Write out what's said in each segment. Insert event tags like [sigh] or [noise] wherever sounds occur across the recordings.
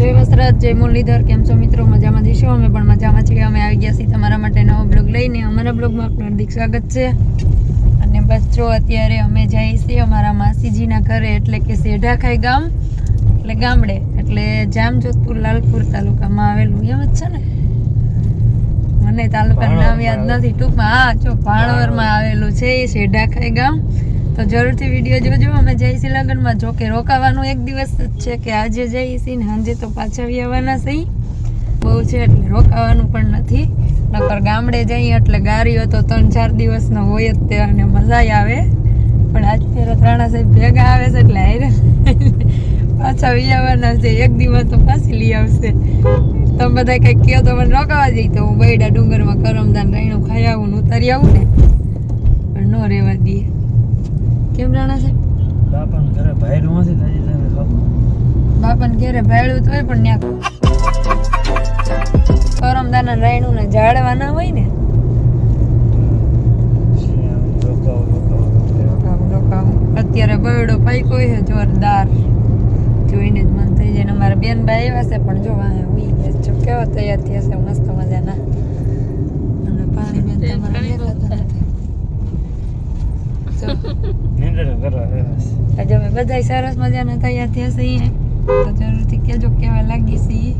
જય વસરાજ જય મુરલીધર કેમ છો મિત્રો? મજામાં જઈશું અમે પણ મજામાં છીએ. અમે આવી ગયા છીએ તમારા માટે નવો બ્લોગ લઈને. અમારા બ્લોગમાં આપનું હાર્દિક સ્વાગત છે. અને બસ જો અત્યારે અમે જઈએ છીએ અમારા માસીજીના ઘરે એટલે કે સેઢાખાઈ ગામ એટલે ગામડે એટલે જામજોધપુર લાલપુર તાલુકામાં આવેલું. એમ જ છે ને? મને તાલુકાનું નામ યાદ નથી. ટૂંકમાં હા જો ભાણવરમાં આવેલું છે એ સેઢાખાઈ ગામ. તો જરૂરથી વીડિયો જોજો. અમે જઈએ છીએ લગ્નમાં. જો કે રોકાવાનું એક દિવસ જ છે કે આજે છીએ ને સાંજે તો પાછા આવી આવવાના છીએ બહુ છે એટલે રોકાવાનું પણ નથી. નકર ગામડે જઈએ એટલે ગાડીઓ તો ત્રણ ચાર દિવસનો હોય જ તે અને મજા આવે. પણ આજ ફેરો ત્રાણા સાહેબ ભેગા આવે છે એટલે હારે પાછા આવી આવવાના છે. એક દિવસ તો પાછી લઈ આવશે. તમે બધા કંઈક કહો તો મને રોકાવા જઈ તો હું બૈડા ડુંગરમાં કરમદાન રહીણું ખાઈ આવું ઉતારી આવું ને. પણ ન રહેવા દઈએ કેમ રાણા સાહેબ? બાપાને ઘરે ભાઈડું નથી તાજી તને ખબર. બાપાને ઘેરે ભાડું તો હોય પણ ત્યાં કરમદાના રાયણું ને જાળવાના હોય ને? અત્યારે બરડો પાઈકો છે જોરદાર. જોઈને જ મન થઈ જાય અમારા બેન ભાઈ આવ્યા છે પણ જો વાહે ઉઈ ગયા છો. જો કેવો તૈયાર થયા છે મસ્ત મજાના. અને પાણી બેન તમારા નીંદર કરવા આજે અમે બધાય સરસ મજાના તૈયાર થયા છીએ. તો જરૂરથી કહેજો કેવા લાગી છીએ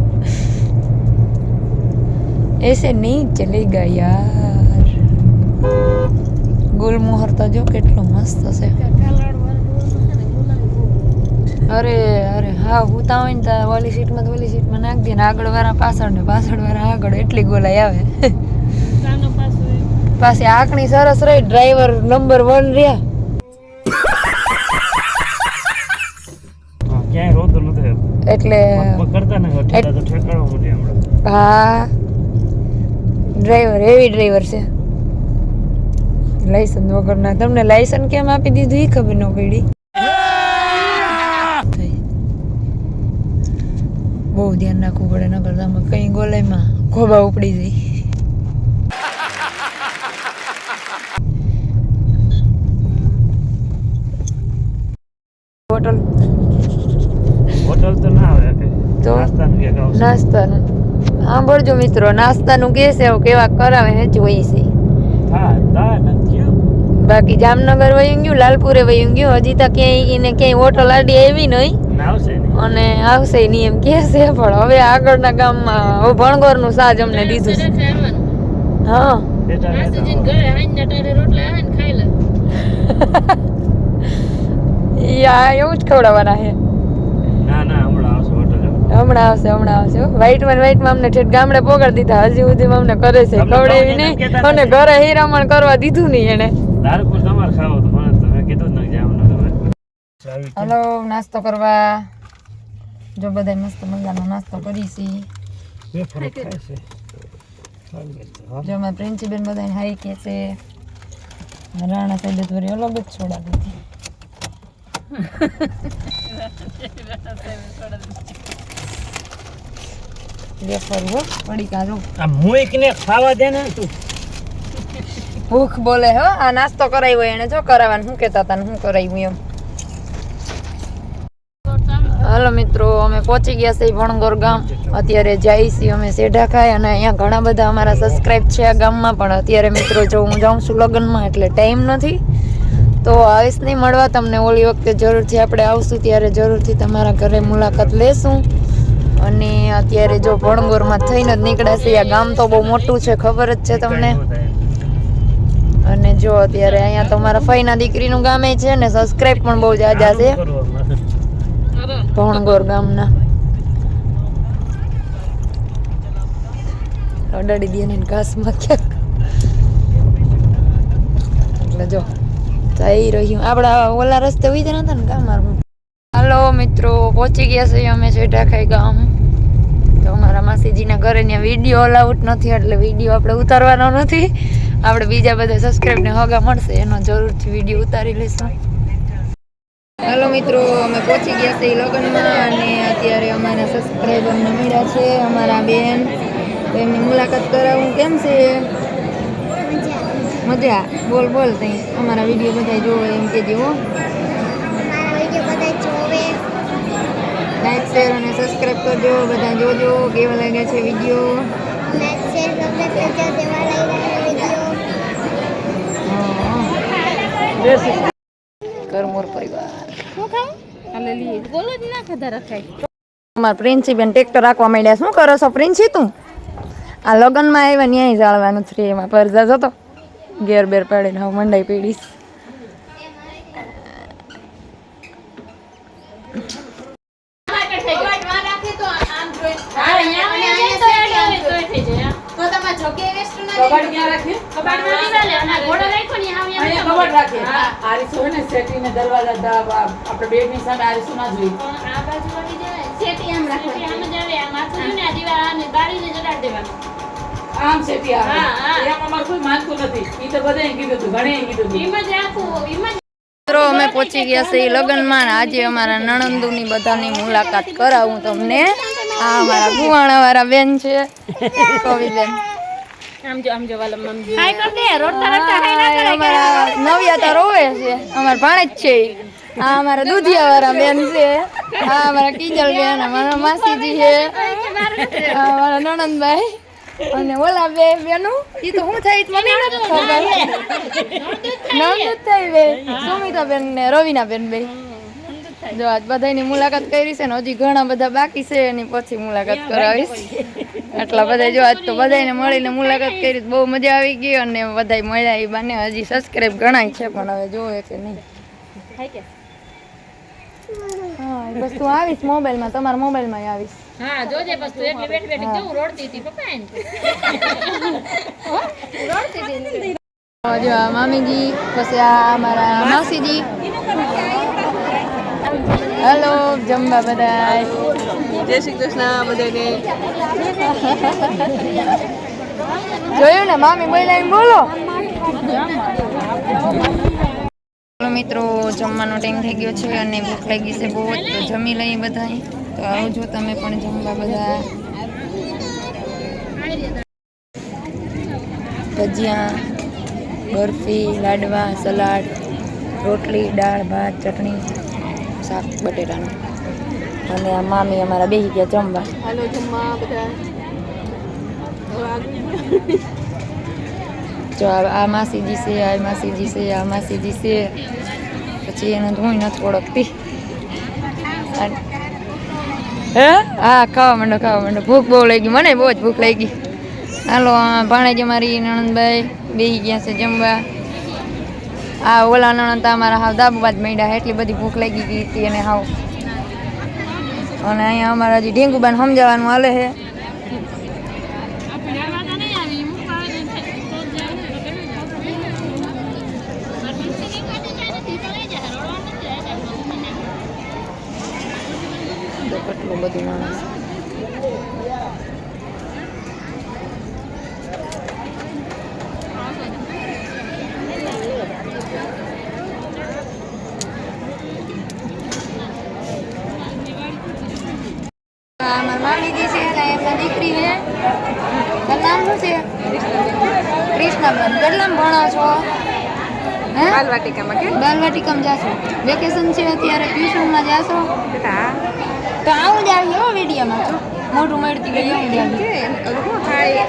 એસે નહીં ચલી ગયા યાર ગુલમોહર તો જો કેટલો મસ્ત છે અરે અરે હા ઉતાવે ને ત્યાં ઓલી સીટમાં તો ઓલી સીટમાં નાખ દે આગળ વાળા પાછળ ને પાછળ વાળા આગળ એટલી ગોલાઈ આવે પાસે આંકણી સરસ રહી ડ્રાઈવર નંબર વન રહ્યા એટલે હા ડ્રાઈવર એવી ડ્રાઈવર છે. લાયસન્સ વગરના. તમને લાયસન્સ કેમ આપી દીધું? એ ખબર ન પડી. બહુ ધ્યાન રાખવું પડે ન કરતા અમે કઈ ગોલાઈમાં ખોબા ઉપડી જાય. હોટલ. હોટલ તો ના આવે. તો? નાસ્તા સાંભળજો મિત્રો નાસ્તાનું કે છે એવું કેવા કરાવે હે જોઈ છે. હા તા નથી હો. બાકી જામનગર વયું ગયું લાલપુરે વયું ગયું હજી તો ક્યાંય એને ક્યાંય હોટલ આડી આવી નહીં. ના આવશે ને અને આવશે નહીં એમ કે છે પણ હવે આગળના ગામમાં હવે ભણગોરનું સાજ અમને દીધું છે. હા. [laughs] એવું જ ખવડાવવાના છે ના ના હમણાં આવશે હોટલ હમણાં આવશે હમણાં આવશે. વ્હાઈટમાં વ્હાઈટમાં અમને ઠેઠ ગામડે પોગાડી દીધા. હજી સુધી અમને કરે છે. ખવડાવી નહીં અને. ઘરે હીરામણ કરવા દીધું નહીં એને મેં હલો નાસ્તો કરવા. જો બધા મસ્ત મજાનો નાસ્તો કરી છી. બે ફરક થાય છે. સારું છે. હા. જો મારા પ્રિન્સીબેન બધાને હાઈ કે છે. રાણા સાહેબે તો વળી અલગ જ છોડા દીધી. [laughs] વેફર હો પડીકા જો આ મુઈક ખાવા દે ને તું. ભૂખ બોલે હો આ નાસ્તો કરાવ્યો એને જો કરાવવાનું શું કહેતા હતા ને શું કરાવ્યું એમ. હાલો મિત્રો અમે પહોંચી ગયા છીએ ભણગોર ગામ. અત્યારે જઈએ છીએ અમે સેઢા ખાય અને અહીંયા ઘણા બધા અમારા સબસ્ક્રાઇબ છે આ ગામમાં પણ અત્યારે મિત્રો જો હું જાઉં છું લગ્નમાં એટલે ટાઈમ નથી. તો આવીશ નહીં મળવા તમને ઓલી વખતે જરૂરથી આપણે આવશું ત્યારે જરૂરથી તમારા ઘરે મુલાકાત લેશું. અને અત્યારે જો ભણગોરમાં થઈને જ નીકળ્યા છે આ ગામ તો બહુ મોટું છે, ખબર જ છે તમને. અને જો અત્યારે અહીંયા તમારા ફઈના દીકરીનું ગામે છે ને સબસ્ક્રાઇબ પણ બહુ જાજા છે. ભણગોર ગામના. અડાડી દે ને ઘાસમાં ક્યાંક. એટલે જો, જઈ રહ્યું. આપણા ઓલા રસ્તે ઉઈ નતા ને ગામ હાલો મિત્રો, પહોંચી ગયા છે અમે છે ઢાખાઈ ગામ. તો અમારા માસીજીના ઘરે ત્યાં વીડિયો અલાઉટ નથી, એટલે વીડિયો આપણે ઉતારવાનો નથી. આપણે બીજા બધા સબસ્ક્રાઈબ ને હગા મળશે, એનો જરૂરથી વીડિયો ઉતારી લઈશું. હલો મિત્રો, અમે પહોંચી ગયા છે લગ્નમાં અને અત્યારે અમારા સબસ્ક્રાઈબરને મળ્યા છે, અમારા બેન. તો એમની મુલાકાત કરાવું. કેમ છે? મજા. બોલ બોલ તઈ. અમારા વીડિયો બધા જોવો એમ કે હો. લાઈક શેર અને સબસ્ક્રાઈબ કરજો. બધા જોજો કેવા લાગ્યા છે વીડિયો લાઈક શેર સબસ્ક્રાઇબ કરજો. દેવા લાગ્યા વીડિયો કરમોર પરિવાર. બોલો જ ના ખધા રખાય. અમારા પ્રિન્સી બેન ટ્રેક્ટર રાખવા માંડ્યા. શું કરો છો પ્રિન્સી તું? આ લગ્નમાં આવ્યા ન્યાય જાળવાનું છે એમાં. પરજા જતો. ઘેર બેર પાડીને હવે મંડાઈ પીડીશ. કબાટ રાખીએ? આરીસો હોય ને સેટીને દરવાજા દ- આપણે બેડની સામે આરીસો ના જોઈએ આમ સેટી આવે. હા, હા. એમ અમારે કોઈ માનતું નથી. ઈ તો બધાએ કીધું હતું ઘણીએ કીધું હતું. મિત્રો અમે પહોંચી ગયા છે લગ્નમાં આજે અમારા નણંદુની બધાની મુલાકાત કરાવું તમને. આ અમારા ગુવાણા વાળા બેન. અમારા નવ્યા તો રોવે છે અમારા ભાણે જ છે આ અમારા દૂધિયાવાળા બેન છે. આ અમારા કિજલ બેન અમારા માસીજી છે. અમારા નણંદભાઈ અને ઓલા બે બેનું. ઈ તો શું થાય મને નથી ખબર નણંદ થઈ બે. સુમિતા બેન ને રવિના બેન બે. જો આજ બધાની મુલાકાત કરી છે ને હજી ઘણા બધા બાકી છે એની પછી મુલાકાત કરાવીશ. એટલા બધા જો આજ તો બધાને મળીને મુલાકાત કરી બહુ મજા આવી ગઈ અને બધાય મળ્યા એ બાને હજી સબસ્ક્રાઈબ ગણાય છે પણ હવે જોવે કે નહીં. હા બસ તું આવીશ મોબાઈલમાં તમારા મોબાઈલમાં આવીશ. હા જોજે બસ તું એકલી બેઠી બેઠી કેવું રોડતી હતી પપ્પા એને. જો આ મામીજી પછી આ અમારા માસીજી. હેલો જમવા બધા જય શ્રી કૃષ્ણ બધાને જોયું ને મામી બોલાવીને બોલો. મિત્રો જમવાનો ટાઈમ થઈ ગયો છે અને ભૂખ લાગી છે બહુ જ તો જમી લઈએ બધા તો આવજો તમે પણ જમવા બધા. ભજીયા બરફી લાડવા સલાડ રોટલી દાળ ભાત ચટણી. શાક બટેટાનું. અને આ મામી અમારા બેસી ગયા જમવા. હાલો જમવા બધા. જો આ માસીજી છે આ માસીજી છે આ માસીજી છે. પછી એને ધોઈ નથી ઓળખતી. હે? હા ખાવા માંડો ખાવા માંડો. ભૂખ બહુ લાગી મને બહુ જ ભૂખ લાગી. હાલો ભાણેજ મારી નણંદભાઈ બેસી ગયા છે જમવા. આ ઓલા નણંદ અમારા હાવ દાબુબાદ માંડ્યા એટલી બધી ભૂખ લાગી ગઈ હતી અને હાવ. અને અહીંયા અમારા હજી ઢીંગુબાને સમજાવવાનું હાલે છે. કેટલું બધું માણસ આ મારા મામીજી છે અને એમના દીકરી છે તારું નામ શું છે કૃષ્ણાબેન કેટલામાં ભણો છો? બાલવાટિકામાં કે? બાલવાટિકામાં જાશો. વેકેશન છે અત્યારે ટ્યુશનમાં જાશો? તો આવું જ આવી હો વિડીયોમાં. મોઢું મળતી ગયું કે થાય.